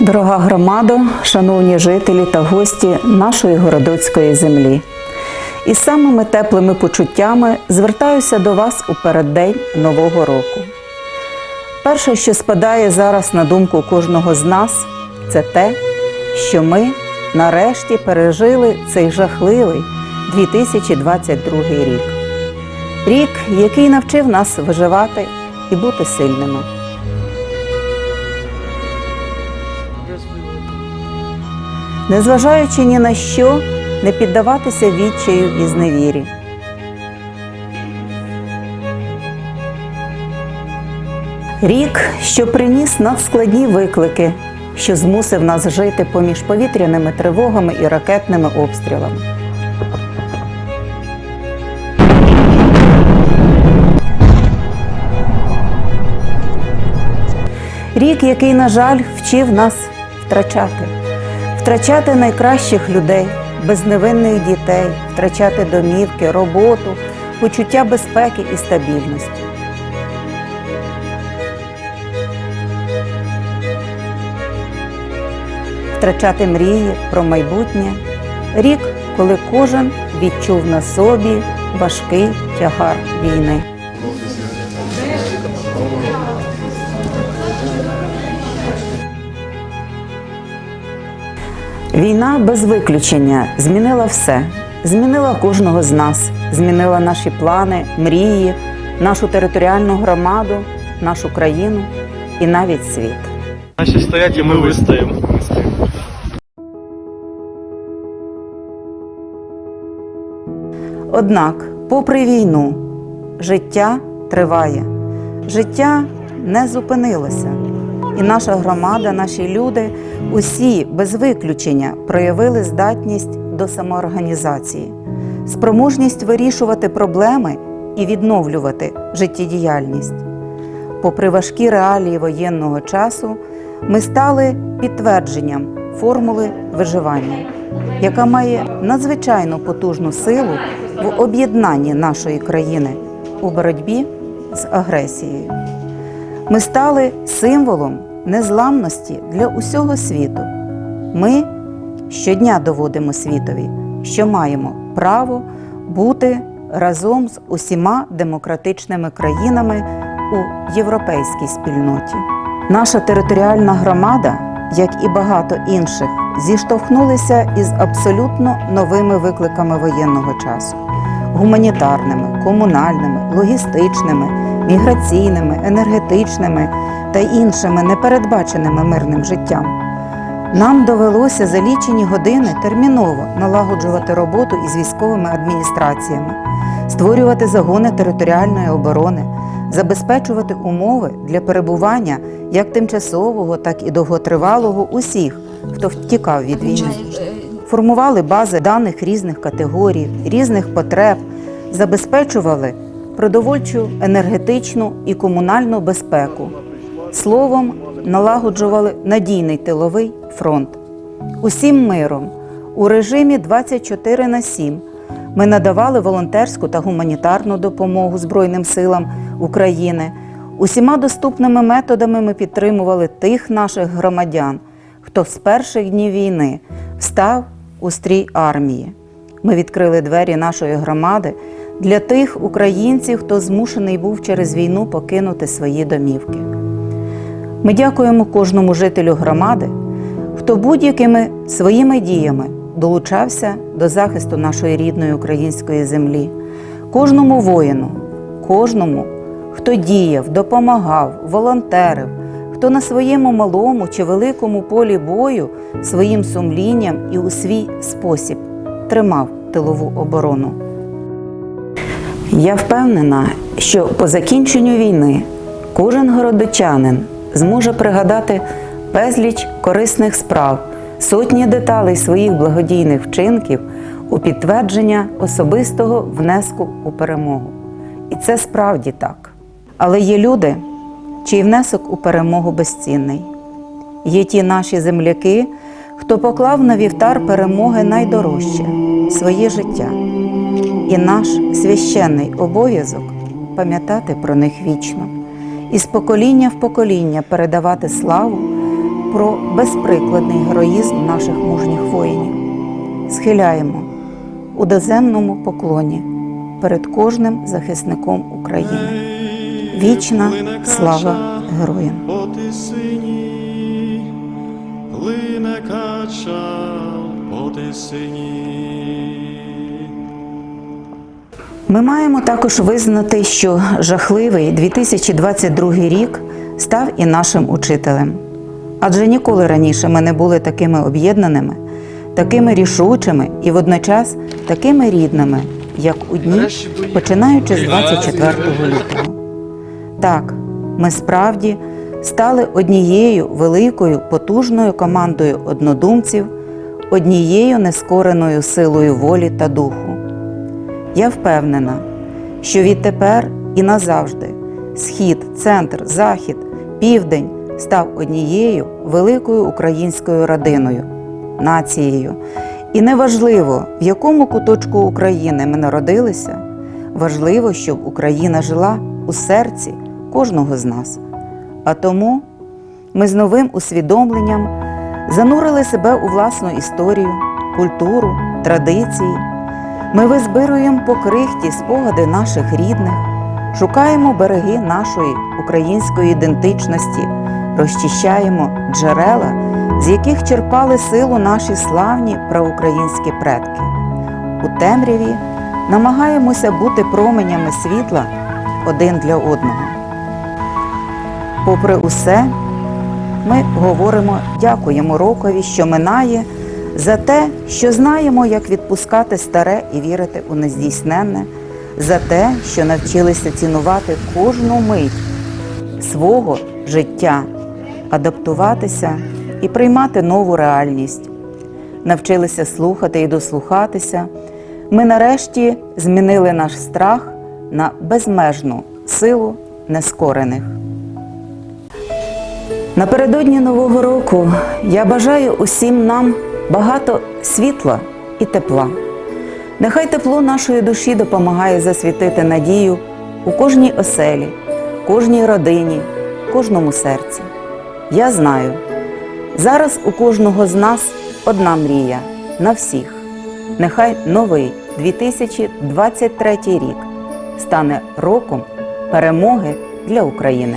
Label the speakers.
Speaker 1: Дорога громадо, шановні жителі та гості нашої городоцької землі. Із самими теплими почуттями звертаюся до вас у переддень Нового року. Перше, що спадає зараз на думку кожного з нас, це те, що ми нарешті пережили цей жахливий 2022 рік. Рік, який навчив нас виживати і бути сильними. Незважаючи ні на що, не піддаватися відчаю і зневірі. Рік, що приніс надскладні виклики, що змусив нас жити поміж повітряними тривогами і ракетними обстрілами. Рік, який, на жаль, вчив нас втрачати втрачати найкращих людей, безневинних дітей, втрачати домівки, роботу, почуття безпеки і стабільності. Втрачати мрії про майбутнє рік, коли кожен відчув на собі важкий тягар війни. Війна без виключення змінила все, змінила кожного з нас, змінила наші плани, мрії, нашу територіальну громаду, нашу країну і навіть світ.
Speaker 2: Наші стоять і ми вистоїмо.
Speaker 1: Однак, попри війну, життя триває, життя не зупинилося. І наша громада, наші люди, усі без виключення проявили здатність до самоорганізації, спроможність вирішувати проблеми і відновлювати життєдіяльність. Попри важкі реалії воєнного часу, ми стали підтвердженням формули виживання, яка має надзвичайно потужну силу в об'єднанні нашої країни у боротьбі з агресією. Ми стали символом незламності для усього світу. Ми щодня доводимо світові, що маємо право бути разом з усіма демократичними країнами у європейській спільноті. Наша територіальна громада, як і багато інших, зіштовхнулися із абсолютно новими викликами воєнного часу гуманітарними, комунальними, логістичними, міграційними, енергетичними та іншими непередбаченими мирним життям. Нам довелося за лічені години терміново налагоджувати роботу із військовими адміністраціями, створювати загони територіальної оборони, забезпечувати умови для перебування як тимчасового, так і довготривалого усіх, хто втікав від війни. Формували бази даних різних категорій, різних потреб, забезпечували продовольчу, енергетичну і комунальну безпеку. Словом, налагоджували надійний тиловий фронт. Усім миром у режимі 24 на 7 ми надавали волонтерську та гуманітарну допомогу Збройним силам України. Усіма доступними методами ми підтримували тих наших громадян, хто з перших днів війни встав у стрій армії. Ми відкрили двері нашої громади для тих українців, хто змушений був через війну покинути свої домівки. Ми дякуємо кожному жителю громади, хто будь-якими своїми діями долучався до захисту нашої рідної української землі, кожному воїну, кожному, хто діяв, допомагав, волонтерив, хто на своєму малому чи великому полі бою своїм сумлінням і у свій спосіб тримав тилову оборону. Я впевнена, що по закінченню війни кожен городочанин зможе пригадати безліч корисних справ, сотні деталей своїх благодійних вчинків у підтвердження особистого внеску у перемогу. І це справді так. Але є люди, чий внесок у перемогу безцінний. Є ті наші земляки, хто поклав на вівтар перемоги найдорожче своє життя. І наш священний обов'язок пам'ятати про них вічно і з покоління в покоління передавати славу про безприкладний героїзм наших мужніх воїнів. Схиляємо у доземному поклоні перед кожним захисником України. Вічна слава героям!
Speaker 3: плине кача по тисині.
Speaker 1: Ми маємо також визнати, що жахливий 2022 рік став і нашим учителем. Адже ніколи раніше ми не були такими об'єднаними, такими рішучими і водночас такими рідними, як у дні, починаючи з 24 лютого. Так, ми справді стали однією великою потужною командою однодумців, однією нескореною силою волі та духу. Я впевнена, що відтепер і назавжди схід, центр, захід, південь став однією великою українською родиною, нацією. І неважливо, в якому куточку України ми народилися, важливо, щоб Україна жила у серці кожного з нас. А тому ми з новим усвідомленням занурили себе у власну історію, культуру, традиції. Ми визбируємо по крихті спогади наших рідних, шукаємо береги нашої української ідентичності, розчищаємо джерела, з яких черпали силу наші славні проукраїнські предки. У темряві намагаємося бути променями світла один для одного. Попри усе, ми говоримо дякуємо рокові, що минає, за те, що знаємо, як відпускати старе і вірити у нездійсненне, за те, що навчилися цінувати кожну мить свого життя, адаптуватися і приймати нову реальність. Навчилися слухати і дослухатися. Ми нарешті змінили наш страх на безмежну силу нескорених. Напередодні Нового року я бажаю усім нам багато світла і тепла. Нехай тепло нашої душі допомагає засвітити надію у кожній оселі, кожній родині, кожному серці. Я знаю, зараз у кожного з нас одна мрія на всіх. Нехай новий 2023 рік стане роком перемоги для України.